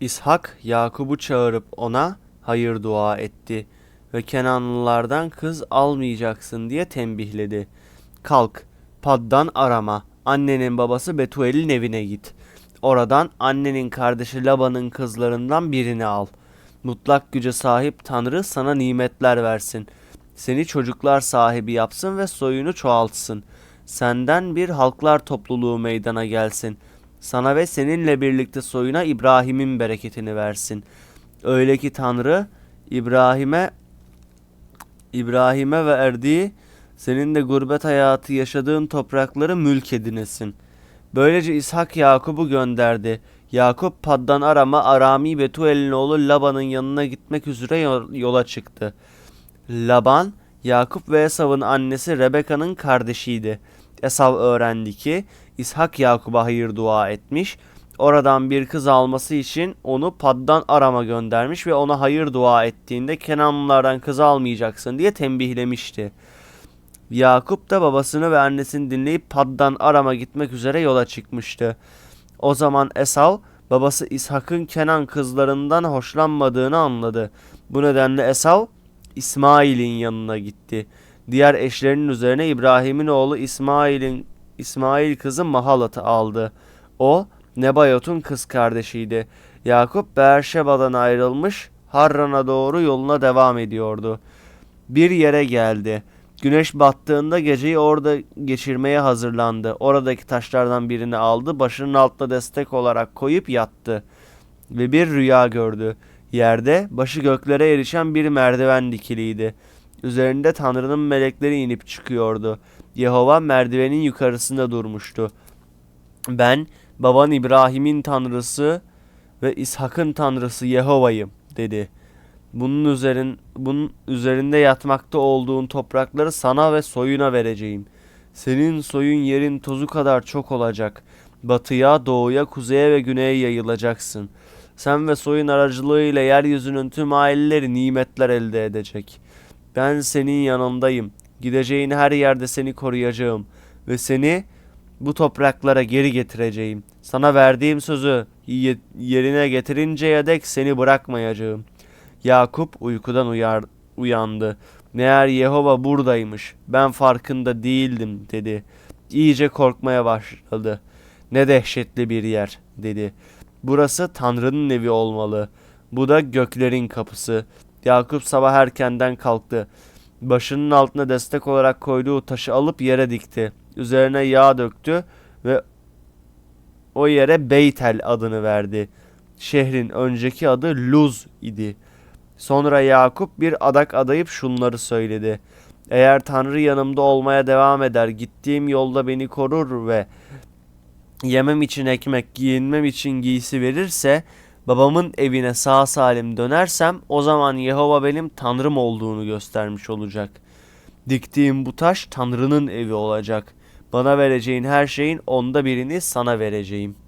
İshak Yakup'u çağırıp ona hayır dua etti ve Kenanlılardan kız almayacaksın diye tembihledi. Kalk, Paddan arama, annenin babası Betuel'in evine git. Oradan annenin kardeşi Laban'ın kızlarından birini al. Mutlak güce sahip Tanrı sana nimetler versin. Seni çocuklar sahibi yapsın ve soyunu çoğaltsın. Senden bir halklar topluluğu meydana gelsin. Sana ve seninle birlikte soyuna İbrahim'in bereketini versin. Öyle ki Tanrı İbrahim'e İbrahim'e verdiği senin de gurbet hayatı yaşadığın toprakları mülk edinesin. Böylece İshak Yakup'u gönderdi. Yakup Paddan Aram'a Arami Betuel'in oğlu Laban'ın yanına gitmek üzere yol- yola çıktı. Laban, Yakup ve Esav'ın annesi Rebeka'nın kardeşiydi. Esav öğrendi ki İshak Yakup'a hayır dua etmiş. Oradan bir kız alması için onu Paddan Aram'a göndermiş ve ona hayır dua ettiğinde Kenanlılardan kız almayacaksın diye tembihlemişti. Yakup da babasını ve annesini dinleyip Paddan Aram'a gitmek üzere yola çıkmıştı. O zaman Esav babası İshak'ın Kenan kızlarından hoşlanmadığını anladı. Bu nedenle Esav İsmail'in yanına gitti. Diğer eşlerinin üzerine İbrahim'in oğlu İsmail'in İsmail kızı Mahalat'ı aldı. O Nebayot'un kız kardeşiydi. Yakup Beerşeba'dan ayrılmış Harran'a doğru yoluna devam ediyordu. Bir yere geldi. Güneş battığında geceyi orada geçirmeye hazırlandı. Oradaki taşlardan birini aldı, başının altına destek olarak koyup yattı. Ve bir rüya gördü. Yerde başı göklere erişen bir merdiven dikiliydi. Üzerinde Tanrı'nın melekleri inip çıkıyordu. Yehova merdivenin yukarısında durmuştu. Ben baban İbrahim'in tanrısı ve İshak'ın tanrısı Yehova'yım dedi. Bunun üzerin bunun üzerinde yatmakta olduğun toprakları sana ve soyuna vereceğim. Senin soyun yerin tozu kadar çok olacak. Batıya, doğuya, kuzeye ve güneye yayılacaksın. Sen ve soyun aracılığıyla yeryüzünün tüm aileleri nimetler elde edecek. Ben senin yanındayım. Gideceğin her yerde seni koruyacağım ve seni bu topraklara geri getireceğim. Sana verdiğim sözü ye- yerine getirinceye dek seni bırakmayacağım. Yakup uykudan uyar, uyandı. Meğer Yehova buradaymış. Ben farkında değildim dedi. İyice korkmaya başladı. Ne dehşetli bir yer dedi. Burası Tanrı'nın evi olmalı. Bu da göklerin kapısı. Yakup sabah erkenden kalktı. Başının altına destek olarak koyduğu taşı alıp yere dikti. Üzerine yağ döktü ve o yere Beytel adını verdi. Şehrin önceki adı Luz idi. Sonra Yakup bir adak adayıp şunları söyledi. Eğer Tanrı yanımda olmaya devam eder, gittiğim yolda beni korur ve yemem için ekmek, giyinmem için giysi verirse, babamın evine sağ salim dönersem, o zaman Yehova benim Tanrım olduğunu göstermiş olacak. Diktiğim bu taş Tanrı'nın evi olacak. Bana vereceğin her şeyin onda birini sana vereceğim.''